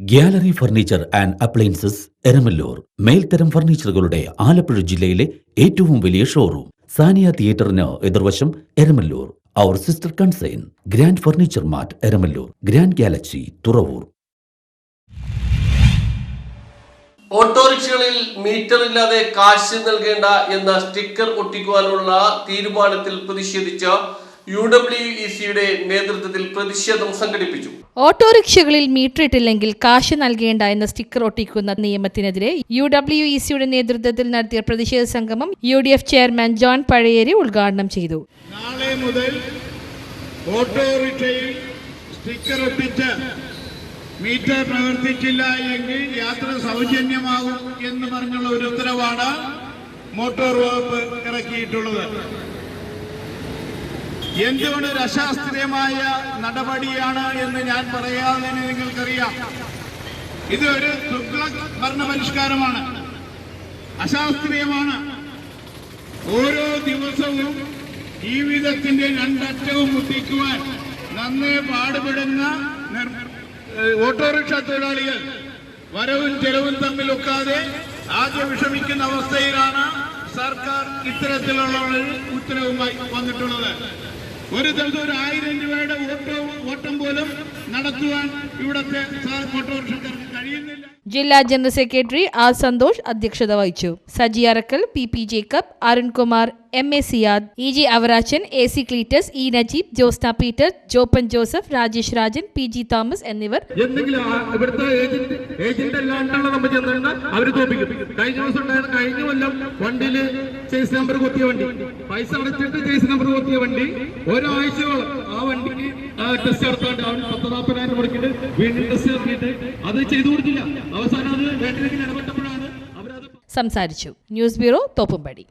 Gallery furniture and appliances Eramalloor. മേൽത്തരം ഫർണിച്ചറുകളുടെ ആലപ്പുഴ ജില്ലയിലെ ഏറ്റവും വലിയ ഷോറൂം സാനിയ തിയേറ്ററിന് എതിർവശം Eramalloor. Our sister concern grand furniture mart Eramalloor. Grand galaxy Thuravoor. ഓട്ടോറിക്ഷകളിൽ meter ഇല്ലാതെ കാശ് നൽകേണ്ട എന്ന സ്റ്റിക്കർ ഒട്ടിക്കുവാനുള്ള തീരുമാനത്തിൽ പ്രതിഷേധിച്ച് യു ഡബ്ല്യു ഇ സിയുടെ നേതൃത്വത്തിൽ പ്രതിഷേധം സംഘടിപ്പിച്ചു. ഓട്ടോറിക്ഷകളിൽ മീറ്റർ ഇട്ടില്ലെങ്കിൽ കാശ് നൽകേണ്ട എന്ന സ്റ്റിക്കർ ഒട്ടിക്കുന്ന നിയമത്തിനെതിരെ യു ഡബ്ല്യു ഇ സിയുടെ നേതൃത്വത്തിൽ നടത്തിയ പ്രതിഷേധ സംഗമം U D F chairman John Pazhayeri ഉദ്ഘാടനം ചെയ്തു. നാളെ മുതൽ ഓട്ടോറിക്ഷയിൽ സ്റ്റിക്കർ ഒട്ടിച്ച് മീറ്റർ പ്രവർത്തിച്ചില്ല എങ്കിൽ യാത്ര സൗജന്യമാകും എന്ന് പറഞ്ഞുള്ള ഒരു ഉത്തരവാണ് മോട്ടോർ വകുപ്പ് ഇറക്കിയിട്ടുള്ളത്. എന്തുകൊണ്ട് ഒരു അശാസ്ത്രീയമായ നടപടിയാണ് എന്ന് ഞാൻ പറയാതെ നിങ്ങൾക്കറിയാം. ഇത് ഒരു തുഗ്ലക് ഭരണപരിഷ്കാരമാണ്. അശാസ്ത്രീയമാണ്. ഓരോ ദിവസവും ജീവിതത്തിന്റെ രണ്ടറ്റവും മുട്ടിക്കുവാൻ നന്നേ പാടുപെടുന്ന ഓട്ടോറിക്ഷ തൊഴിലാളികൾ വരവും ചെലവും തമ്മിൽ ഒക്കാതെ ആദ്യം വിഷമിക്കുന്ന അവസ്ഥയിലാണ് സർക്കാർ ഇത്തരത്തിലുള്ള ഉത്തരവുമായി വന്നിട്ടുള്ളത്. ഒരു ദിവസം ഒരു ആയിരം രൂപയുടെ ഓട്ടോ ഓട്ടം പോലും നടത്തുവാൻ ഇവിടുത്തെ ഓട്ടോറിക്ഷക്കാർക്ക് ജില്ലാ ജനറൽ സെക്രട്ടറി ആർ സന്തോഷ് അധ്യക്ഷത വഹിച്ചു. Saji Arakkal P P Jacob Arunkumar M A Siyad E G Avarachan A C Cleetus E Najeeb Josna Peter Joppan Joseph Rajesh Rajan P G Thomas എന്നിവർ എന്തെങ്കിലും ഏജന്റ് ഏജന്റ് തോപ്പിക്കും. കഴിഞ്ഞ ദിവസം ഉണ്ടായിരുന്ന കഴിഞ്ഞ വണ്ടിയിൽ chase number വണ്ടി. പൈസ ചേസ് നമ്പർ വണ്ടി. ആ വണ്ടിക്ക് വീണ്ടും അത് ചെയ്തു കൊടുത്തില്ല സംസാരിച്ചു. News bureau Thoppumpady.